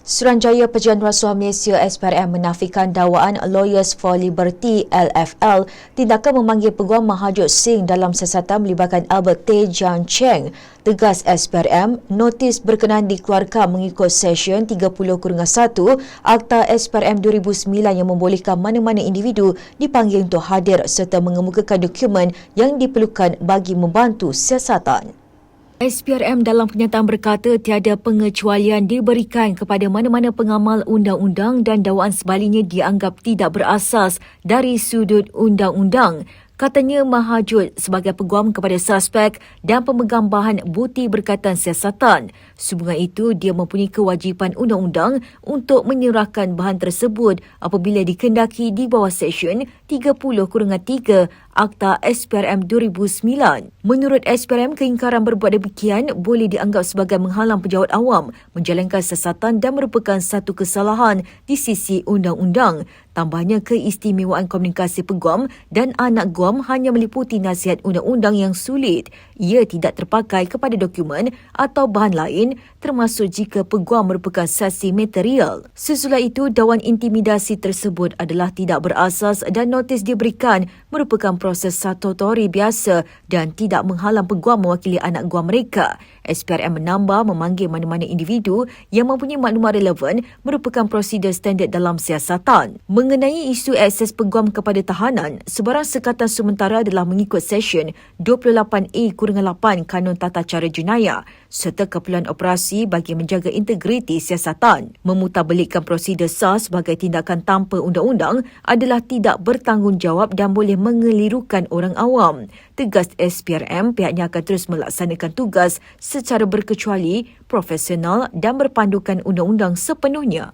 Suruhanjaya Pejahan Rasuah Malaysia SPRM menafikan dakwaan Lawyers for Liberty LFL tindakan memanggil Peguam Mahajut Singh dalam siasatan melibatkan Albert Tay Jiang Cheng. Tegas SPRM, notis berkenaan dikeluarkan mengikut Session 30-1 Akta SPRM 2009 yang membolehkan mana-mana individu dipanggil untuk hadir serta mengemukakan dokumen yang diperlukan bagi membantu siasatan. SPRM dalam pernyataan berkata tiada pengecualian diberikan kepada mana-mana pengamal undang-undang dan dakwaan sebaliknya dianggap tidak berasas dari sudut undang-undang. Katanya Mahajud sebagai peguam kepada suspek dan pemegang bahan bukti berkaitan siasatan. Sehubungan itu, dia mempunyai kewajipan undang-undang untuk menyerahkan bahan tersebut apabila dikendaki di bawah Seksyen 30-3 Akta SPRM 2009. Menurut SPRM, keingkaran berbuat demikian boleh dianggap sebagai menghalang pejabat awam menjalankan siasatan dan merupakan satu kesalahan di sisi undang-undang. Tambahnya, keistimewaan komunikasi peguam dan anak guam hanya meliputi nasihat undang-undang yang sulit. Ia tidak terpakai kepada dokumen atau bahan lain termasuk jika peguam merupakan saksi material. Sesudah itu, dawan intimidasi tersebut adalah tidak berasas dan notis diberikan merupakan proses statutori biasa dan tidak menghalang peguam mewakili anak guam mereka. SPRM menambah memanggil mana-mana individu yang mempunyai maklumat relevan merupakan prosedur standard dalam siasatan. Mengenai isu akses peguam kepada tahanan, sebarang sekatan sementara adalah mengikut Session 28A-8 Kanun Tata Cara Jenayah serta keperluan operasi bagi menjaga integriti siasatan. Memutablikkan prosedur sah sebagai tindakan tanpa undang-undang adalah tidak bertanggungjawab dan boleh mengelirukan orang awam. Tegas SPRM, pihaknya akan terus melaksanakan tugas secara berkecuali, profesional dan berpandukan undang-undang sepenuhnya.